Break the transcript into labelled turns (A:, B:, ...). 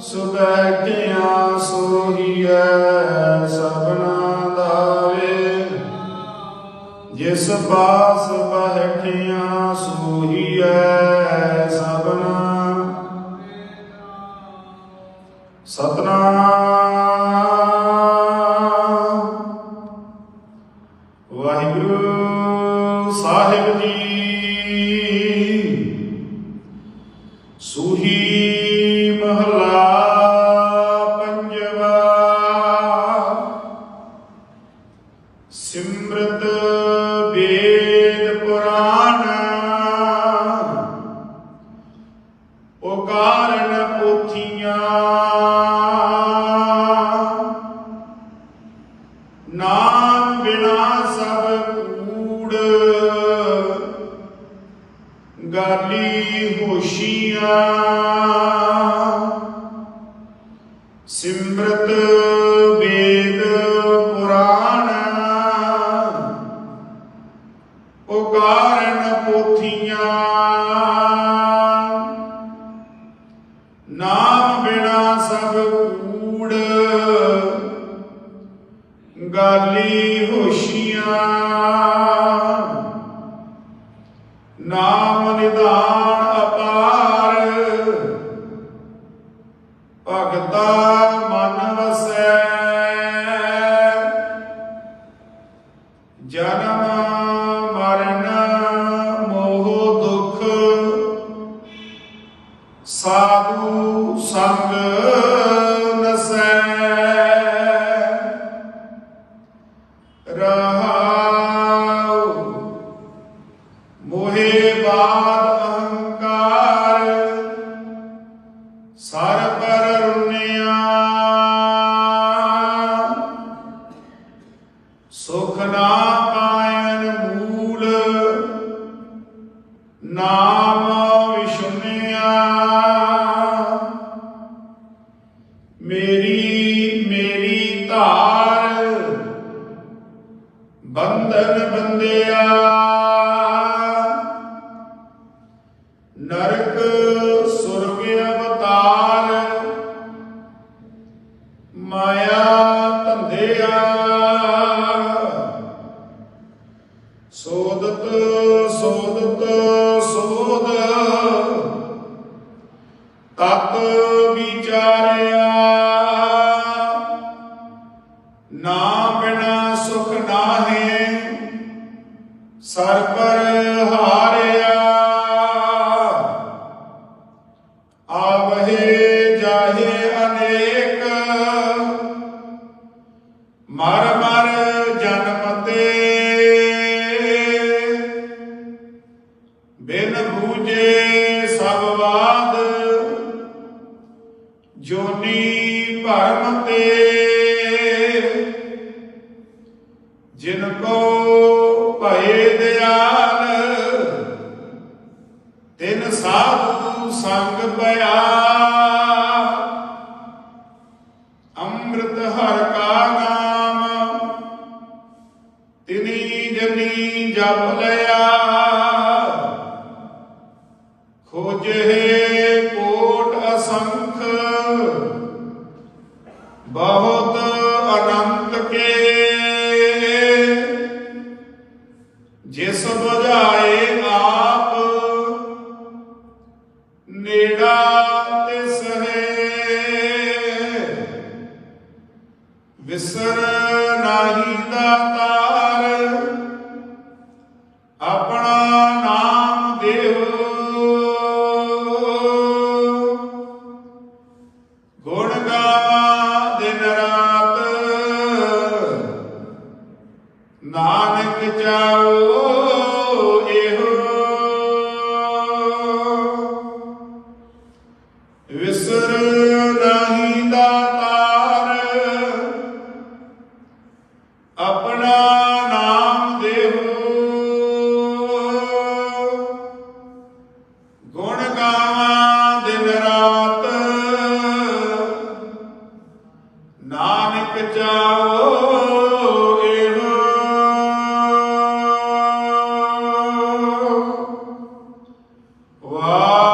A: ਸੁਬੈਠਿਆ ਸੋਹੀਐ ਸਭਨਾ ਦਾਵੇ ਜਿਸ ਬਾਸ ਬਹਿਠਿਆ ਸੋਹੀਐ ਸਭਨਾ। ਸਤਨਾਮ ਸੂਹੀ ਮਹਲਾ ਗਾਲੀ ਹੋਸ਼ੀਆਂ ਸਿਮਰਤ ਵੇਦ ਪੁਰਾਣ ਉਕਾਰਨ ਪੋਥੀਆਂ ਨਾਮ ਬਿਨਾ ਸਭ ਕੂੜ ਗਾਲੀ ਨਾਮ ਨਿਧਾਨ ਅਪਾਰ। ਭਗਤਾ ਮਨ ਵਸੈ। ਜਨਮ ਮਰਨ ਮੋਹ ਦੁਖ। ਸਾਧੂ ਸੰਗ ਨਸੈ। ਰਹਾਉ ਮੋਹਿ ਬਾਦ ਅਹੰਕਾਰ, ਸਰ ਪਰ ਰੁਨਿਆ ਸੁਖ ਨਾ ਪਾਇਨ ਮੂਲ, ਨਾਮ ਵਿਸ਼ੁਨਿਆ ਮੇਰੀ ਮੇਰੀ ਧਾਰ ਬੰਧਨ ਬੰਦਿਆ ਮਾਇਆ ਧੰਦਿਆ। ਸੋਦਤ ਸੋਦਤ ਸੋਦ। ਤਤ ਵਿਚਾਰਿਆ। ਨਾ ਬਿਨਾ ਸੁਖ ਨਾਹੀ। ਸਰ ਬਿਨ ਬੂਝੇ ਸਭ ਬਾਦ ਜੋਨੀ ਭਰਮ ਤੇ ਜਿਨ ਕੋ ਭਏ ਦਿਆਲ, ਤਿਨ ਸਾਧੂ ਸੰਗ ਪਿਆ ਅਨੰਤ ਕੇ। ਜਿਸ ਬੁਝਾਏ ਆਪ ਨੇੜਾ ਤਿਸ ਹੈ। ਵਿਸਰ ਨਾਹੀ ਦਾਤਾਰ ਨਾਨਕ ਚਾਓ ਇਹੋ। ਵਾਹਿਗੁਰੂ